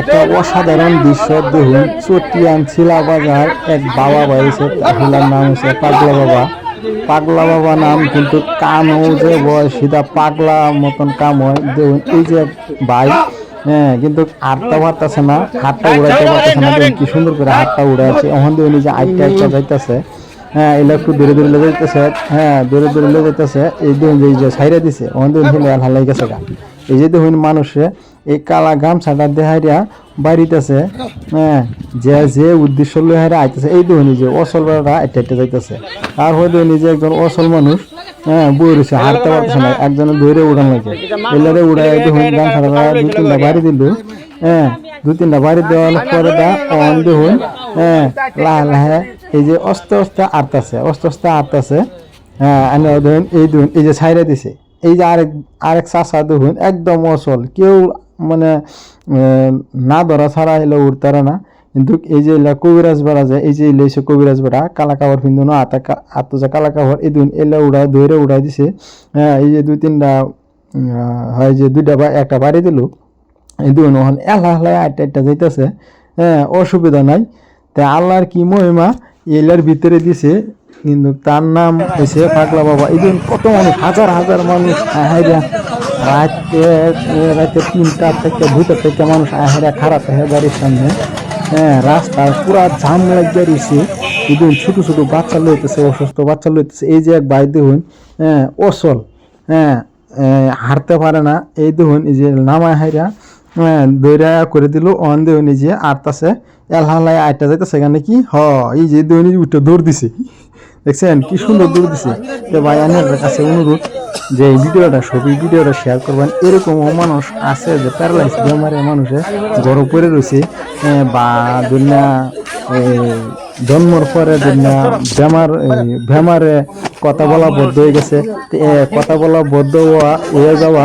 একটা অসাধারণ দৃশ্য, দেখুন, চটিয়ান বাজার এক বাবা নাম হচ্ছে পাগলা বাবা। পাগলা বাবা নাম কিন্তু কামও যে বয় সিধা পাগলা মতন কাম হয়। দেখুন, এই যে ভাই হ্যাঁ কিন্তু হাতটা পারতেছে না হাতটা উড়াইতে পারতেছে না। দেখুন, কি সুন্দর করে হাতটা উড়াইছে। ওখান দিয়ে নিজে আইটা আইটা যাইতেছে। হ্যাঁ এগুলো একটু দূরে দূরে লেগে যেতেছে হ্যাঁ দূরে দূরে লেগে যেতেছে এই দেখুন, যে সাইরে দিছে। দিয়ে হেলে হালাই গেছে এই যে দেখুন, মানুষে এই কালা গামছাটা দেহাইয়া বাড়িতেছে। হ্যাঁ যে যে উদ্দেশ্য লই হারে আইতেছে, এই এই যে অসলরা এটা এটা যাইতেছে। আর হয়তো নিজে একজন অসল মানুষ হ্যাঁ বই রয়েছে হারতে পারতেছে না, একজনে ধরে উড়ান লাগে এলারে উড়াই দেখুন গামছাটা দু তিনটা বাড়ি দিল। হ্যাঁ দু তিনটা বাড়ি দেওয়ার পরে দা অন দেখুন হ্যাঁ লাহে লাহে এই যে অস্তে অস্তে আটতাছে, অস্তে অস্তে আটতাছে। হ্যাঁ ধরুন এই দেখুন, এই যে ছাইরে দিছে। এই যে আরেক আরেক চাষা দেখুন, একদম অসল, কেউ মানে না ধরা ছাড়া এলো উড়তারা না। কিন্তু এই যে এলা কবিরাজ বেড়া যায় এই যে এলে এসে কবিরাজ বেড়া, কালা কাপড় পিন্ধুনো আতা আত্ম যে কালা কাপড়, এই দুন এলা উড়ায় ধরে উড়াই দিছে। হ্যাঁ এই যে দুই তিনটা হয় যে দুইটা বা, একটা বাড়ি দিল, এই দুন ওখান এলা হেলা আটটা আটটা যাইতেছে। হ্যাঁ অসুবিধা নাই। তা আল্লাহর কি মহিমা, এলার ভিতরে দিছে, কিন্তু তার নাম হয়েছে পাগলা বাবা। এই কত মানুষ, হাজার হাজার মানুষ আহাইরা রাতে রাতে তিনটা থেকে দুটা থেকে মানুষ আহাইরা খারাপ হয়ে গাড়ির সামনে। হ্যাঁ রাস্তার পুরা লাগিয়ে দিছে এই দিন ছোট ছোট বাচ্চা লইতেছে, অসুস্থ বাচ্চা লইতেছে। এই যে এক ভাই দেখুন হ্যাঁ অসল হ্যাঁ হাঁটতে পারে না। এই দেখুন, এই যে নামায় হাইরা হ্যাঁ দইরা করে দিল। অন দেও নিজে আটতাছে এলহালাই আটটা যাইতেছে সেখানে কি? হ, এই যে দৈনি উঠে দৌড় দিছে। দেখছেন কি সুন্দর দৌড় দিছে। তো ভাই আনের কাছে অনুরোধ যে এই ভিডিওটা, ছবি, ভিডিওটা শেয়ার করবেন। এরকম মানুষ আছে যে প্যারালাইজ বেমারে মানুষে গরম করে রয়েছে বা দুনিয়া জন্মর পরে বেমার বেমারে কথা বলা বদ্ধ হয়ে গেছে। কথা বলা বদ্ধ হওয়া, হয়ে যাওয়া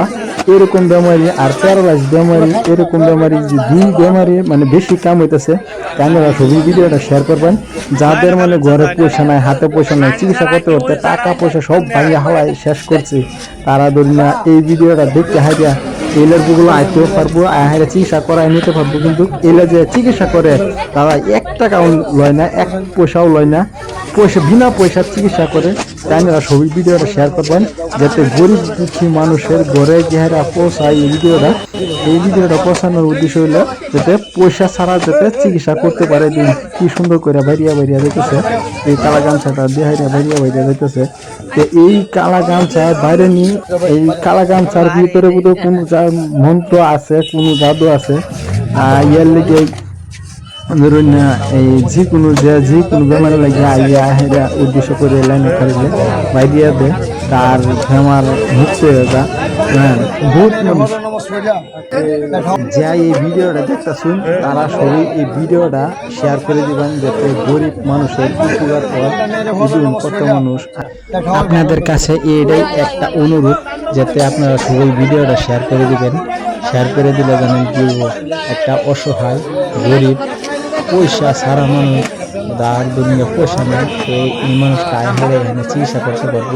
এরকম বেমারি আর প্যারালাইজ বেমারি, এরকম বেমারি, যে দুই বেমারি মানে বেশি কাম হইতেছে আপনারা ছবি ভিডিওটা শেয়ার করবেন। যাদের মানে ঘরে পয়সা নাই, হাতে পয়সা নাই, চিকিৎসা করতে করতে টাকা পয়সা সব ভাঙিয়া হাওয়ায় শেষ করছে। তারা ধরি না, এই ভিডিওটা দেখতে হাইয়া এলেরগুলো আইতেও পারব আহারে চিকিৎসা করাই নিতে পারব, কিন্তু এলে যে চিকিৎসা করে তারা এক টাকাও লয় না, এক পয়সাও লয় না। পয়সা, বিনা পয়সার চিকিৎসা করে তাই না ছবি ভিডিওটা শেয়ার করবেন যাতে গরিব দুঃখী মানুষের ঘরে চেহারা পৌঁছায় এই ভিডিওটা। এই ভিডিওটা পৌঁছানোর উদ্দেশ্য হলো যাতে পয়সা ছাড়া যাতে চিকিৎসা করতে পারে। কি সুন্দর করে বাইরিয়া বাইরিয়া যেতেছে এই কালা গামছাটা দেহাইরা বাইরিয়া বাইরিয়া যেতেছে তো এই কালা গামছা বাইরে নিয়ে এই কালা গামছার ভিতরে বোধহয় কোনো মন্ত্র আছে কোনো জাদু আছে। আহ, ইয়ার লিগে ধরুন এই যে কোনো যে যে কোনো বেমার লাগে আইয়া হেরা উদ্দেশ্য করে লাইনে খাইলে বাইরিয়া দে। তার বেমার হয়ে যা হ্যাঁ বহুত যা এই ভিডিওটা দেখতেছুন, তারা সবাই এই ভিডিওটা শেয়ার করে দিবেন যাতে গরিব মানুষের উপকার হয় কত মানুষ। আপনাদের কাছে এটাই একটা অনুরোধ, যাতে আপনারা সবাই ভিডিওটা শেয়ার করে দিবেন। শেয়ার করে দিলে জানেন কি একটা অসহায়, গরিব পয়সা সারা মানুষ দার দুনিয়া পয়সা নেই তো এই মানুষটা আয় হলে এখানে চিকিৎসা করতে পারব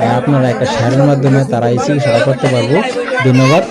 আর আপনারা একটা শেয়ারের মাধ্যমে তারা এই চিকিৎসাটা করতে পারব ধন্যবাদ